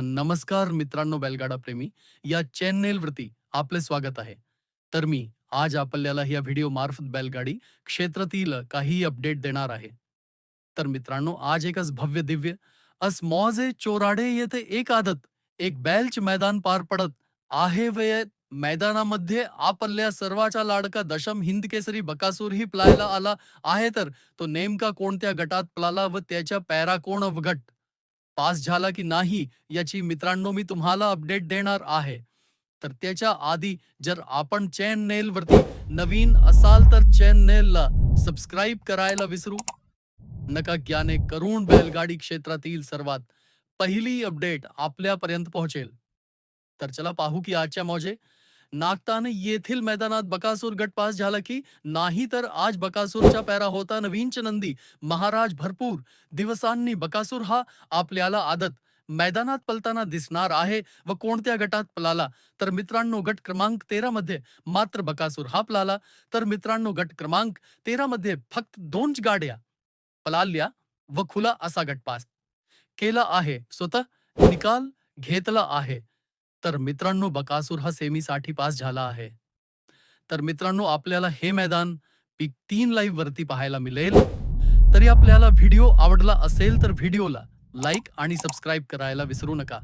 नमस्कार मित्रांनो बैलगाडा प्रेमी या चॅनेल वरती आपले स्वागत आहे. तर मी आज आपल्याला या व्हिडिओ मार्फत बैलगाडी क्षेत्रातील काही अपडेट देणार आहे. तर मित्रांनो आज एकच भव्य दिव्य अस मौजे चोराडे येथे एक आदत एक बैलच मैदान पार पडत आहे वे मैदानामध्ये आपल्या सर्वाचा लाडका दशम हिंद केसरी बकासूरही प्लायला आला आहे. तर तो नेमका कोणत्या गटात प्लाला व त्याच्या पॅरा कोण गट पास झाला की नाही याची मित्रांनो मी तुम्हाला अपडेट देणार आहे. तर त्याच्या आधी जर आपण चैन नेल वरती नवीन असाल तर चैन नेल ला सबस्क्राईब करायला विसरू. नका ज्ञाने करून बैलगाडी क्षेत्रातील सर्वात पहिली अपडेट आपल्यापर्यंत पोहोचेल. तर चला पाहू की आजच्या मौजे नागतान येथील मैदानात बकासूर गट पास झाला की नाही तर आज बकासूरचा पॅरा होता नवीनच नंदी महाराज भरपूर दिवसांनी बकासूर हा आपल्याला आदत. मैदानात पलताना दिसणार आहे व कोणत्या गटात पलाला? तर मित्रांनो गट क्रमांक तेरा मध्ये मात्र बकासूर हा पलाला. तर मित्रांनो गट क्रमांक तेरा मध्ये फक्त दोनच गाड्या पलाल्या व खुला असा गट पास केला आहे. स्वतः निकाल घेतला आहे. तर मित्रांनो बकासूर हा सेमीसाठी पास झाला आहे. तर मित्रांनो आपल्याला हे मैदान पीक तीन लाईव्ह वरती पाहायला मिळेल. तरी आपल्याला व्हिडिओ आवडला असेल तर व्हिडिओला लाईक आणि सबस्क्राईब करायला विसरू नका.